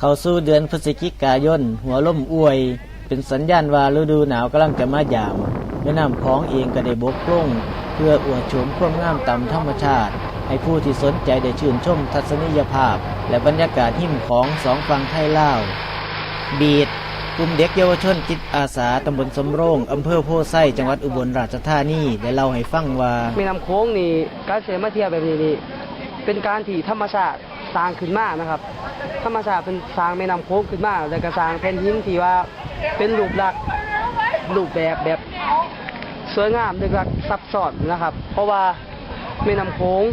เข้าสู่เดือนพฤศจิกายน หัวล่มอวย เป็นสัญญาณว่าฤดูหนาวกำลังจะมายามแม่น้ำของเองก็ได้บกพร่องเพื่ออวดโฉมความงามตามธรรมชาติ ให้ผู้ที่สนใจได้ชื่นชมทัศนียภาพ และบรรยากาศหิมของสองฝั่งไทยลาว บีดกลุ่มเด็กเยาวชนจิตอาสาตำบลสมโรงอำเภอโพไซจังหวัดอุบลราชธานีได้เล่าให้ฟังว่าแม่น้ำโค้งนี่การเสียมาเทียบแบบนี้นี่เป็นการที่ธรรมชาติ สร้างขึ้นมานะครับ ธรรมชาติเป็นสร้างแม่น้ำโค้งขึ้นมาแล้วก็สร้างแผ่นหินที่ว่าเป็นรูปลักษณ์รูปแบบแบบสวยงามลึกลักซับซ้อนนะครับ เพราะว่าแม่น้ำโค้ง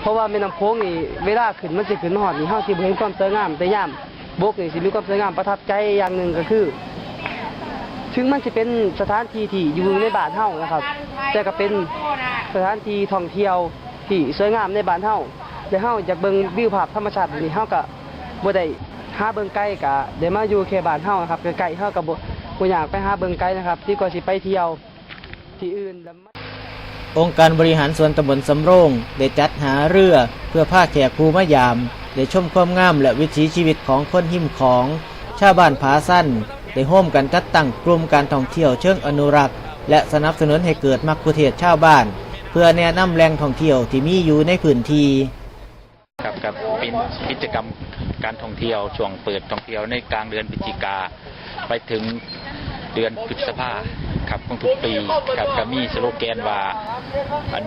เพราะว่าแม่น้ำโค้งนี่เวลาขึ้นมันสิขึ้นหอดนี่เฮาสิบ่เห็นความสวยงามแต่ย่ามบกนี่สิมีความสวยงามประทับใจอย่างหนึ่งก็คือ ถึงมันจะเป็นสถานที่ที่อยู่ในบ้านเฮานะครับ แต่ก็เป็นสถานที่ท่องเที่ยวที่สวยงามในบ้านเฮา และเฮาอยากเบิ่งวิวภาพธรรมชาติแบบนี้เฮาก็บ่ได้หาเบิ่งไกลก็ได้มาอยู่แค่บ้านเฮานะครับใกล้ๆเฮาก็บ่บ่อยากไปหาเบิ่งไกลนะครับที่ก็สิไปเที่ยวที่อื่นแล้วองค์การบริหารส่วนตำบลสำโรงได้จัดหาเรือเพื่อพาแขกภูมายามได้ชมความงามและวิถีชีวิตของคนหิมของ ชาวบ้านผาสั้น ได้ร่วมกันจัดตั้งกลุ่มการท่องเที่ยวเชิงอนุรักษ์ และสนับสนุนให้เกิดมักคุเทศชาวบ้าน เพื่อแนะนำแหล่งท่องเที่ยวที่มีอยู่ในพื้นที่ เป็นกิจกรรมการท่องเที่ยวช่วงเปิดท่องเที่ยวในกลางเดือนพฤศจิกาไปถึงเดือนพฤษภาครับของทุกปีครับก็มีสโลแกนว่าอัน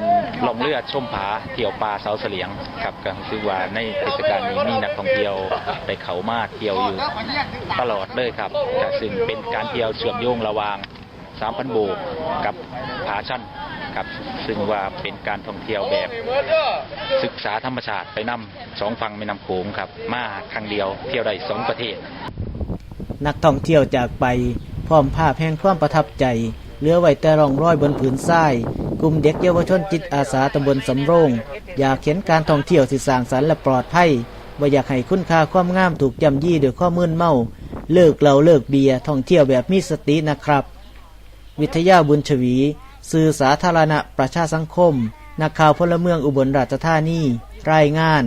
ลงเรือดชมผาเที่ยวป่าเสาเสลียงครับก็คือว่าในเทศกาลนี้มีนักท่องเที่ยวไปเขามาเที่ยวอยู่ตลอดเลยครับก็ซึ่งเป็นการเที่ยวเชื่อมโยงระหว่าง3,000โบกกับผาชั่น ครับ ซึ่งว่าเป็นการท่องเที่ยวแบบศึกษาธรรมชาติไปนำสองฝั่งแม่น้ำโขงครับ มาครั้งเดียวเที่ยวได้สองประเทศ นักท่องเที่ยวจากไปพร้อมภาพแห่งความประทับใจเหลือไว้แต่ร่องรอยบนผืนทรายกลุ่มเด็กเยาวชนจิตอาสาตำบลสำโรง อยากเห็นการท่องเที่ยวที่สางสรรและปลอดภัยว่าอยากให้คุณค่าความงามถูกย่ำยี่ด้วยข้อมืนเมา เลิกเหล้าเลิกเบียร์ท่องเที่ยวแบบมีสตินะครับ วิทยาบุญชวี สื่อสาธารณะประชาสังคม นักข่าวพลเมืองอุบลราชธานี รายงาน